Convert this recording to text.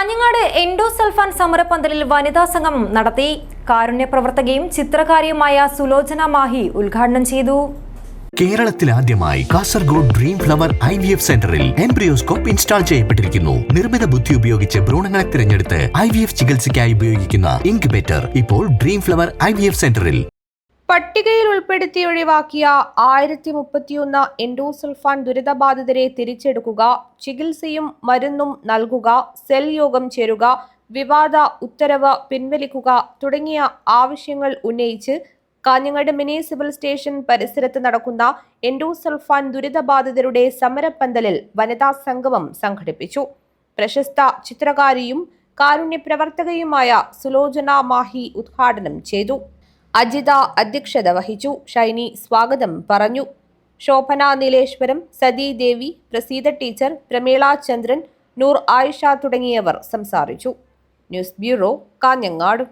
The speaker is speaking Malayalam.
കാഞ്ഞങ്ങാട് എൻഡോസൾഫാൻ സമരപന്തലിൽ വനിതാ സംഗമം നടത്തി. കാരുണ്യ പ്രവർത്തകയും ചിത്രകാരിയുമായ സുലോചന മാഹി ഉദ്ഘാടനം ചെയ്തു. കേരളത്തിൽ ആദ്യമായി Kasaragod dream flower I V F സെന്ററിൽ എംബ്രിയോസ്കോപ്പ് ഇൻസ്റ്റാൾ ചെയ്യപ്പെട്ടിരിക്കുന്നു. നിർമ്മിത ബുദ്ധി ഉപയോഗിച്ച് ഭ്രൂണങ്ങളെ തിരഞ്ഞെടുത്ത് ഐ വി എഫ് ചികിത്സയ്ക്കായി ഉപയോഗിക്കുന്ന ഇൻക്യുബേറ്റർ ഇപ്പോൾ dream flower I V F സെന്ററിൽ പട്ടികയിൽ ഉൾപ്പെടുത്തി ഒഴിവാക്കിയ ആയിരത്തി മുപ്പത്തിയൊന്ന് എൻഡോസൾഫാൻ ദുരിതബാധിതരെ തിരിച്ചെടുക്കുക ചികിത്സയും മരുന്നും നൽകുക സെൽ യോഗം ചേരുക വിവാദ ഉത്തരവ് പിൻവലിക്കുക തുടങ്ങിയ ആവശ്യങ്ങൾ ഉന്നയിച്ച് കാഞ്ഞങ്ങാട് മുനിസിപ്പൽ സ്റ്റേഷൻ പരിസരത്ത് നടക്കുന്ന എൻഡോസൾഫാൻ ദുരിതബാധിതരുടെ സമരപ്പന്തലിൽ വനിതാ സംഗമം സംഘടിപ്പിച്ചു. പ്രശസ്ത ചിത്രകാരിയും കാരുണ്യ പ്രവർത്തകയുമായ സുലോചന മാഹി ഉദ്ഘാടനം ചെയ്തു. അജിത അധ്യക്ഷത വഹിച്ചു. ഷൈനി സ്വാഗതം പറഞ്ഞു. ശോഭന നീലേശ്വരം സതീദേവി പ്രസീത ടീച്ചർ പ്രമീള ചന്ദ്രൻ നൂർ ആയിഷ തുടങ്ങിയവർ സംസാരിച്ചു. News bureau Kanhangad.